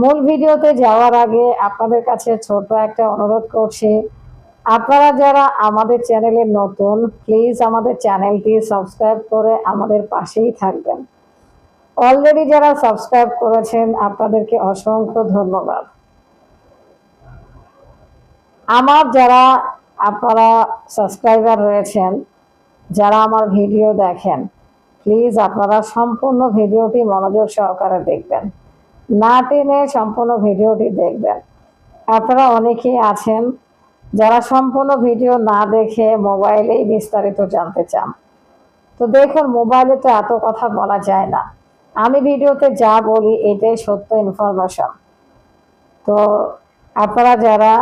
মূল ভিডিওতে যাওয়ার আগে আপনাদের কাছে ছোট একটা অনুরোধ করছি। আপনারা যারা আমাদের চ্যানেলে নতুন প্লিজ আমাদের চ্যানেলটি সাবস্ক্রাইব করে আমাদের পাশেই থাকবেন। অলরেডি যারা সাবস্ক্রাইব করেছেন, আপনাদেরকে অসংখ্য ধন্যবাদ। আমার যারা আপনারা সাবস্ক্রাইবার রয়েছেন, যারা আমার ভিডিও দেখেন প্লিজ আপনারা সম্পূর্ণ ভিডিওটি মনোযোগ সহকারে দেখবেন। না টেনে সম্পূর্ণ ভিডিওটি দেখবেন। আপনারা অনেকেই আছেন যারা সম্পূর্ণ ভিডিও না দেখে মোবাইলেই বিস্তারিত জানতে চান। তো দেখুন, মোবাইলে তো এত কথা বলা যায় না। আমি ভিডিওতে যা বলি এটাই সত্য ইনফরমেশন। তো আপনারা যারা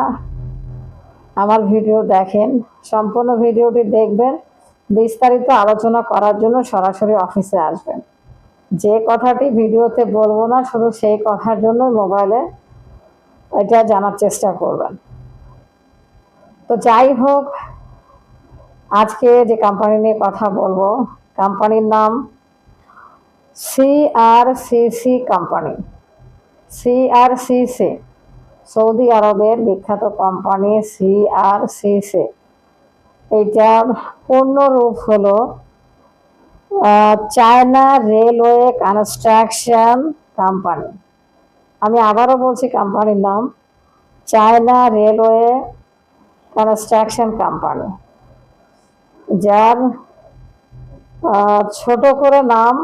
আমার ভিডিও দেখেন, সম্পূর্ণ ভিডিওটি দেখবেন, বিস্তারিত আলোচনা করার জন্য সরাসরি অফিসে আসবেন। যে কথাটি ভিডিওতে বলব না, শুধু সেই কথার জন্য মোবাইলে এটা জানার চেষ্টা করবেন। তো যাই হোক, আজকে যে কোম্পানি নিয়ে কথা বলব কোম্পানির নাম সিআরসিসি কোম্পানি সিআরসিসি সৌদি আরবের বিখ্যাত কোম্পানি সিআরসিসি এইটার পূর্ণ রূপ হলো চায়না রেলওয়ে কনস্ট্রাকশন কোম্পানি। আমি আবারও বলছি কোম্পানির নাম। China railway construction company. যার ছোট করে নাম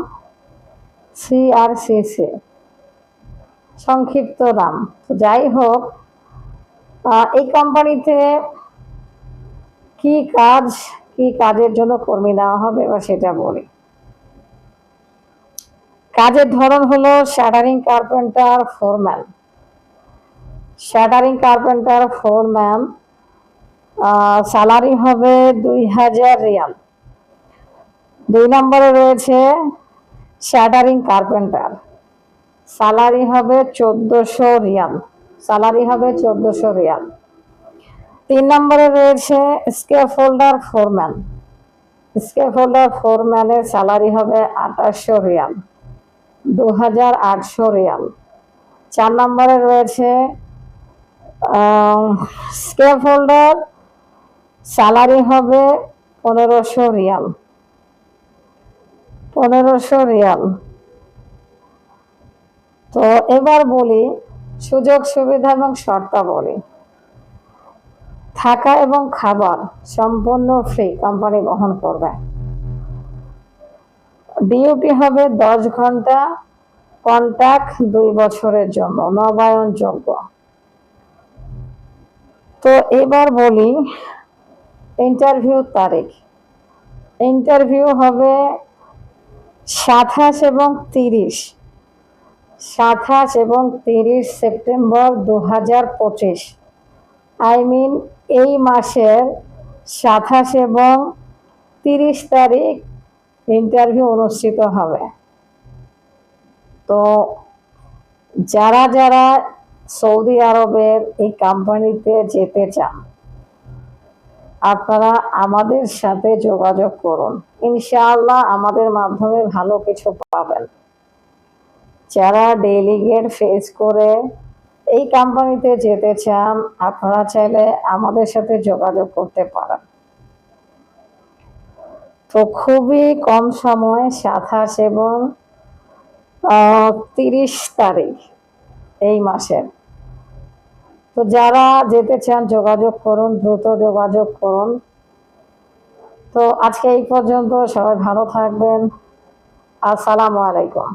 সিআরসিসি সংক্ষিপ্ত নাম। যাই হোক এই কোম্পানিতে কি কাজ, কি কাজের জন্য কর্মী নেওয়া হবে, এবার সেটা বলি। কাজের ধরন হলো shuttering carpenter foreman shuttering carpenter foreman salary হবে দুই হাজার রিয়াল। দুই নম্বরে রয়েছে শ্যাটারিং কার্পেন্টার স্যালারি হবে চোদ্দোশো রিয়াল। স্যালারি হবে চোদ্দোশো রিয়াল। তিন নম্বরে রয়েছে স্কেপ হোল্ডার ফোরম্যান হোল্ডার ফোরম্যানের স্যালারি হবে আঠাশশো রিয়াল। দু হাজার আটশো রিয়াল। চার নম্বরে রয়েছে স্কেপ হোল্ডার স্যালারি হবে পনেরোশো রিয়াল। পনেরোশো রিয়াল। তো এবার বলি সুযোগ, সুবিধা এবং শর্তাবলী থাকা এবং খাবার সম্পূর্ণ ফ্রি কোম্পানি বহন করবে। ডিউটি হবে দশ ঘণ্টা কন্ট্যাক্ট দুই বছরের জন্য নবায়নযোগ্য তো এবার বলি ইন্টারভিউ তারিখ। ইন্টারভিউ হবে সাতাশ এবং তিরিশ। সাতাশ এবং তিরিশ সেপ্টেম্বর দু হাজার পঁচিশ। আই মিন এই মাসের সাতাশ এবং তিরিশ তারিখ ইন্টারভিউ অনুষ্ঠিত হবে। তো যারা যারা সৌদি আরবের এই কোম্পানিতে যেতে চান, আপনারা আমাদের সাথে যোগাযোগ করুন। ইনশাআল্লাহ আমাদের মাধ্যমে ভালো কিছু পাবেন। যারা ডেলিগেট ফেস করে এই কোম্পানিতে যেতে চান, আপনারা চাইলে আমাদের সাথে যোগাযোগ করতে পারেন। তো খুবই কম সময়ে সাতাশ এবং তিরিশ তারিখ এই মাসের। তো যারা যেতে চান যোগাযোগ করুন, দ্রুত যোগাযোগ করুন। তো আজকে এই পর্যন্ত সবাই ভালো থাকবেন। আসসালামু আলাইকুম।